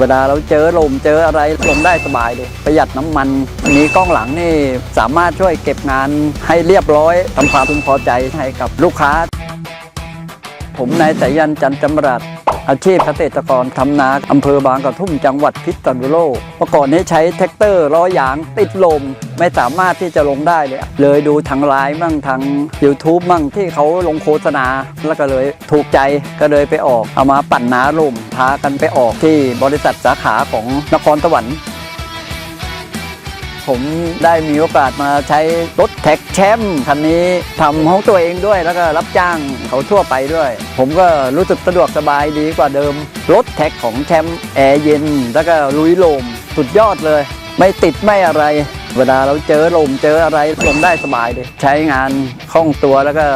เวลาเราเจอลมเจออะไรลมได้สบายเลยประหยัดน้ำมันอันนี้กล้องหลังนี่สามารถช่วยเก็บงานให้เรียบร้อยทำความพึงพอใจให้กับลูกค้า ผมนายสายันจันจำรัด อาชีพเกษตรกรทำนาอำเภอบางกระทุ่มจังหวัดพิษณุโลกเมื่อก่อนนี้ใช้แท็กเตอร์ล้อยางติดลม ไม่สามารถที่จะลงได้เลย เลยดูทางไลน์มั่งทาง YouTube มั่งที่เขาลงโฆษณา แล้วก็เลยถูกใจก็เลยไปออก เอามาปั่นนาลมพากันไปออกที่บริษัทสาขาของนครสวรรค์ ผมได้มีโอกาสมาใช้รถแท็กแชมป์คันนี้ทำของตัวเองด้วยแล้วก็รับจ้างเขาทั่วไปด้วย ผมก็รู้สึกสะดวกสบายดีกว่าเดิม รถแท็กของแชมป์แอร์เย็น แล้วก็ลุยลมสุดยอดเลย ไม่ติดไม่อะไร เวลาเราเจอลมเจออะไรลงได้สบายเลย ใช้งานคล่องตัวแล้วก็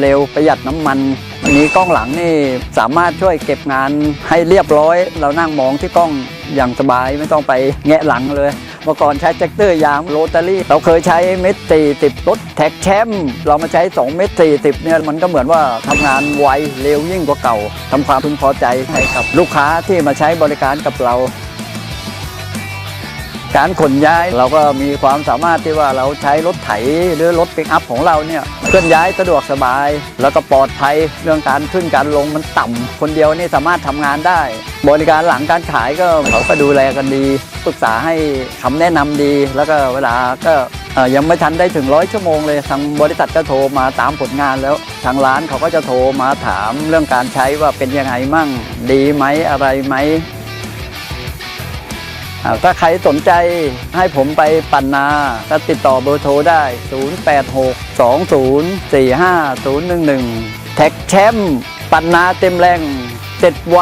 เร็วประหยัดน้ำมันอันนี้กล้องหลังนี่สามารถช่วยเก็บงานให้เรียบร้อย เรานั่งมองที่กล้องอย่างสบายไม่ต้องไปแงะหลังเลย เมื่อก่อนใช้แจ็คเตอร์ยางโรตารี่ เราเคยใช้เม็ดสี่สิบรถแท็กแชมป์เรามาใช้2เม็ดสี่สิบเนี่ยมันก็เหมือนว่าทำงานไวเร็วยิ่งกว่าเก่าทำความพึงพอใจให้กับลูกค้าที่มาใช้บริการกับเรา การขนย้ายเราก็มีความสามารถที่ว่าเราใช้รถไถหรือรถปิกอัพของเราเนี่ยเคลื่อนย้ายสะดวกสบาย แล้วก็ปลอดภัยเรื่องการขึ้นการลงมันต่ำคนเดียวนี่สามารถทำงานได้ บริการหลังการขายก็เขาก็ดูแลกันดีปรึกษาให้คำแนะนำดี แล้วก็เวลาก็ยังไม่ทันได้ถึงร้อยชั่วโมงเลยทางบริษัทก็โทรมาตามผลงานแล้ว ทางร้านเขาก็จะโทรมาถามเรื่องการใช้ว่าเป็นยังไงมั่ง ดีไหมอะไรไหม ถ้าใครสนใจให้ผมไปปั่นนาก็ติดต่อเบอร์โทรได้ 086 2045 011 แท็กแชมป์ปั่นนาเต็มแรงเจ็ดไว